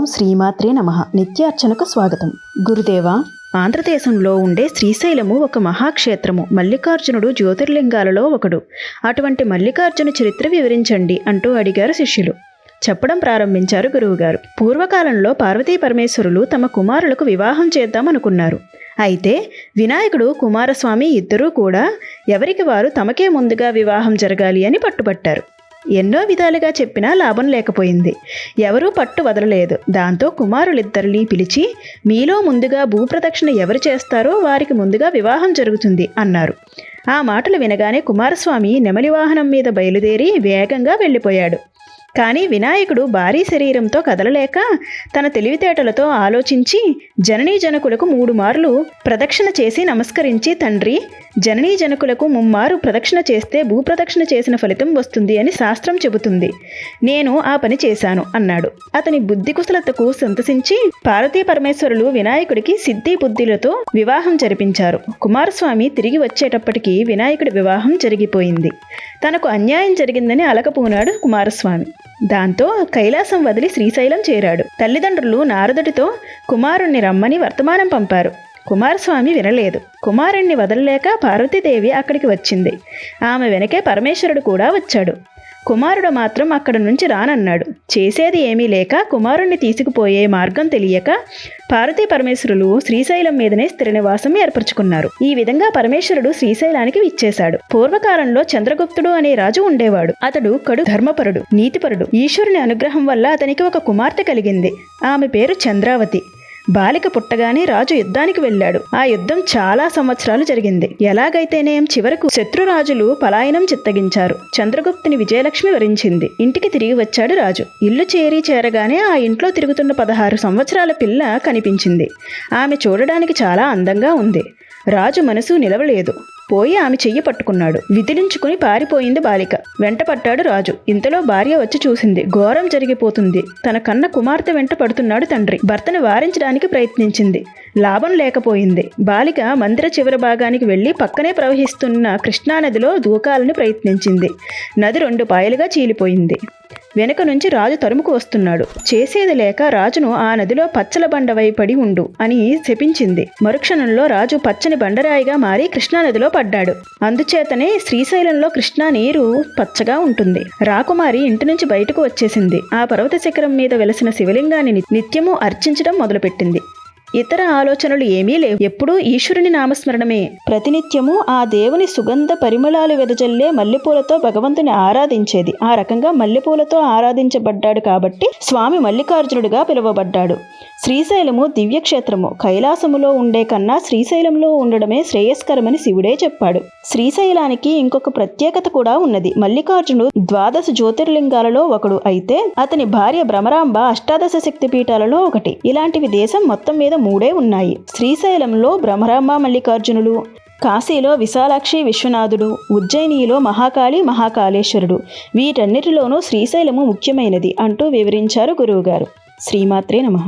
ఓం శ్రీమాత్రే నమ. నిత్యార్చనకు స్వాగతం. గురుదేవ ఆంధ్రదేశంలో ఉండే శ్రీశైలము ఒక మహాక్షేత్రము. మల్లికార్జునుడు జ్యోతిర్లింగాలలో ఒకడు. అటువంటి మల్లికార్జున చరిత్ర వివరించండి అంటూ అడిగారు శిష్యులు. చెప్పడం ప్రారంభించారు గురువుగారు. పూర్వకాలంలో పార్వతీ పరమేశ్వరులు తమ కుమారులకు వివాహం చేద్దామనుకున్నారు అయితే వినాయకుడు కుమారస్వామి ఇద్దరూ కూడా ఎవరికి వారు తమకే ముందుగా వివాహం జరగాలి అని పట్టుబట్టారు. ఎన్నో విధాలుగా చెప్పినా లాభం లేకపోయింది. ఎవరూ పట్టు వదలలేదు. దాంతో కుమారులిద్దరిని పిలిచి మీలో ముందుగా భూప్రదక్షిణ ఎవరు చేస్తారో వారికి ముందుగా వివాహం జరుగుతుంది అన్నారు. ఆ మాటలు వినగానే కుమారస్వామి నెమలి వాహనం మీద బయలుదేరి వేగంగా వెళ్ళిపోయాడు. కానీ వినాయకుడు భారీ శరీరంతో కదలలేక తన తెలివితేటలతో ఆలోచించి జననీ జనకులకు మూడు మార్లు ప్రదక్షిణ చేసి నమస్కరించి తండ్రి జననీ జనకులకు ముమ్మారు ప్రదక్షిణ చేస్తే భూప్రదక్షిణ చేసిన ఫలితం వస్తుంది అని శాస్త్రం చెబుతుంది. నేను ఆ పని చేశాను అన్నాడు. అతని బుద్ధి కుశలతకు సంతసించి పార్వతీ పరమేశ్వరులు వినాయకుడికి సిద్ధి బుద్ధిలతో వివాహం జరిపించారు. కుమారస్వామి తిరిగి వచ్చేటప్పటికి వినాయకుడి వివాహం జరిగిపోయింది. తనకు అన్యాయం జరిగిందని అలకపోనాడు కుమారస్వామి. దాంతో కైలాసం వదిలి శ్రీశైలం చేరాడు. తల్లిదండ్రులు నారదుడితో కుమారుణ్ణి రమ్మని వర్తమానం పంపారు. కుమారస్వామి వినలేదు. కుమారుణ్ణి వదలలేక పార్వతీదేవి అక్కడికి వచ్చింది. ఆమె వెనకే పరమేశ్వరుడు కూడా వచ్చాడు. కుమారుడు మాత్రం అక్కడ నుంచి రానన్నాడు. చేసేది ఏమీ లేక కుమారుణ్ణి తీసుకుపోయే మార్గం తెలియక పార్వతీ పరమేశ్వరులు శ్రీశైలం మీదనే స్థిర నివాసం ఏర్పరచుకున్నారు. ఈ విధంగా పరమేశ్వరుడు శ్రీశైలానికి విచ్చేశాడు. పూర్వకాలంలో చంద్రగుప్తుడు అనే రాజు ఉండేవాడు. అతడు కడు ధర్మపరుడు నీతిపరుడు. ఈశ్వరుని అనుగ్రహం వల్ల అతనికి ఒక కుమార్తె కలిగింది. ఆమె పేరు చంద్రావతి. బాలిక పుట్టగానే రాజు యుద్ధానికి వెళ్ళాడు. ఆ యుద్ధం చాలా సంవత్సరాలు జరిగింది. ఎలాగైతేనేం చివరకు శత్రురాజులు పలాయనం చిత్తగించారు. చంద్రగుప్తుని విజయలక్ష్మి వరించింది. ఇంటికి తిరిగి వచ్చాడు రాజు. ఇల్లు చేరి చేరగానే ఆ ఇంట్లో తిరుగుతున్న పదహారు సంవత్సరాల పిల్ల కనిపించింది. ఆమె చూడడానికి చాలా అందంగా ఉంది. రాజు మనసు నిలవలేదు. పోయి ఆమె చెయ్యి పట్టుకున్నాడు. విదిలించుకుని పారిపోయింది బాలిక. వెంట పట్టాడు రాజు. ఇంతలో భార్య వచ్చి చూసింది. ఘోరం జరిగిపోతుంది. తన కన్న కుమార్తె వెంట పడుతున్నాడు తండ్రి. భర్తను వారించడానికి ప్రయత్నించింది. లాభం లేకపోయింది. బాలిక మందిర చివరి భాగానికి వెళ్ళి పక్కనే ప్రవహిస్తున్న కృష్ణానదిలో దూకాలని ప్రయత్నించింది. నది రెండు పాయలుగా చీలిపోయింది. వెనుక నుంచి రాజు తరుముకు వస్తున్నాడు. చేసేది లేక రాజును ఆ నదిలో పచ్చల బండవై పడి ఉండు అని శపించింది. మరుక్షణంలో రాజు పచ్చని బండరాయిగా మారి కృష్ణానదిలో పడ్డాడు. అందుచేతనే శ్రీశైలంలో కృష్ణా నీరు పచ్చగా ఉంటుంది. రాకుమారి ఇంటి నుంచి బయటకు వచ్చేసింది. ఆ పర్వత శిఖరం మీద వెలసిన శివలింగాన్ని నిత్యము అర్చించడం మొదలుపెట్టింది. ఇతర ఆలోచనలు ఏమీ లేవు. ఎప్పుడూ ఈశ్వరుని నామస్మరణమే. ప్రతినిత్యము ఆ దేవుని సుగంధ పరిమళాలు వెదజల్లే మల్లెపూలతో భగవంతుని ఆరాధించేది. ఆ రకంగా మల్లెపూలతో ఆరాధించబడ్డాడు కాబట్టి స్వామి మల్లికార్జునుడిగా పిలువబడ్డాడు. శ్రీశైలము దివ్యక్షేత్రము. కైలాసములో ఉండే కన్నా శ్రీశైలంలో ఉండడమే శ్రేయస్కరమని శివుడే చెప్పాడు. శ్రీశైలానికి ఇంకొక ప్రత్యేకత కూడా ఉన్నది. మల్లికార్జునుడు ద్వాదశ జ్యోతిర్లింగాలలో ఒకడు అయితే అతని భార్య భ్రమరాంబ అష్టాదశ శక్తి పీఠాలలో ఒకటి. ఇలాంటివి దేశం మొత్తం మీద మూడే ఉన్నాయి. శ్రీశైలంలో బ్రహ్మరాంబ మల్లికార్జునులు కాశీలో విశాలాక్షి విశ్వనాథుడు ఉజ్జయినిలో మహాకాళి మహాకాళేశ్వరుడు. వీటన్నిటిలోనూ శ్రీశైలము ముఖ్యమైనది అంటూ వివరించారు గురువుగారు. శ్రీమాత్రే నమః.